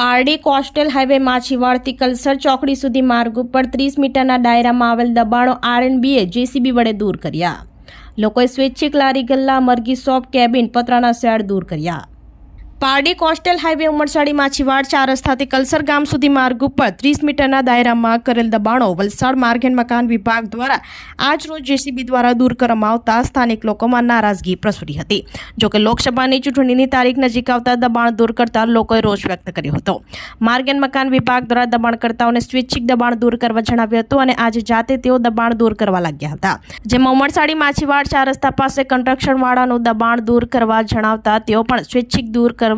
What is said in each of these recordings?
Pardi coastal highway માછીવાડથી કલસર ચોકડી સુધી માર્ગ ઉપર ત્રીસ મીટરના દાયરામાં આવેલ દબાણો આરએનબીએ જેસીબી વડે દૂર કર્યા. લોકોએ સ્વૈચ્છિક લારી ગલ્લા, મરઘી શોપ, કેબિન, પતરાના શેડ દૂર કર્યા. પારડી કોસ્ટલ હાઈવે ઉમરસાડી માછીવાડ ચાર રસ્તાથી કલસર ગામ સુધી માર્ગ ઉપર ત્રીસ મીટરના દાયરામાં કરેલ દબાણો વલસાડ માર્ગ મકાન વિભાગ દ્વારા આજ રોજ જેસીબી દ્વારા દૂર કરવામાં આવતા સ્થાનિક લોકોમાં નારાજગી પ્રસરી હતી. જોકે લોકસભાની ચૂંટણીની તારીખ નજીક આવતા દબાણ દૂર કરતા લોકોએ રોષ વ્યક્ત કર્યો હતો. માર્ગ મકાન વિભાગ દ્વારા દબાણકર્તાઓને સ્વૈચ્છિક દબાણ દૂર કરવા જણાવ્યું હતું અને આજે જાતે તેઓ દબાણ દૂર કરવા લાગ્યા હતા. જેમાં ઉમરસાડી માછીવાડ ચાર રસ્તા પાસે કન્સ્ટ્રક્શનવાળાનું દબાણ દૂર કરવા જણાવતા તેઓ પણ સ્વૈચ્છિક દૂર કરવા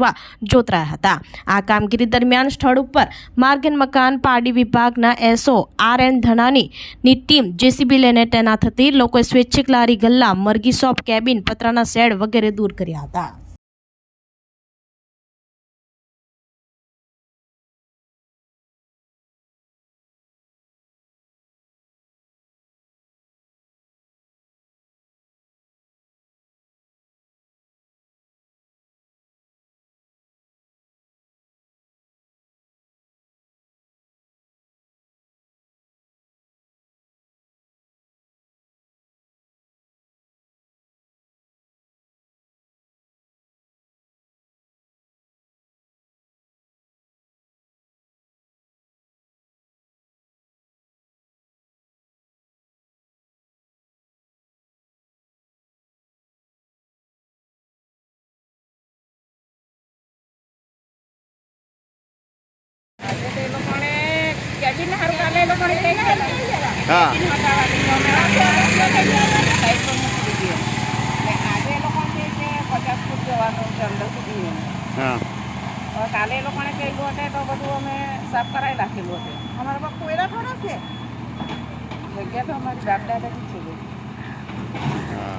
જોતરાયા હતા. આ કામગીરી દરમિયાન સ્થળ ઉપર માર્ગ મકાન પારડી વિભાગના એસઓ આર એન ધનાનીની ટીમ જેસીબી લઈને તૈનાત હતી. લોકોએ સ્વૈચ્છિક લારી, ગલ્લા, મરઘી શોપ, કેબિન, પતરાના શેડ વગેરે દૂર કર્યા હતા. હા હવે કાલે એ લોકોને કહેલું હતું તો બધું અમે સાફ કરાવી રાખેલું હતું અમારા પાસે કોયરા થોડા છે જગ્યા તો અમારી બાપ દાદાની છે. હા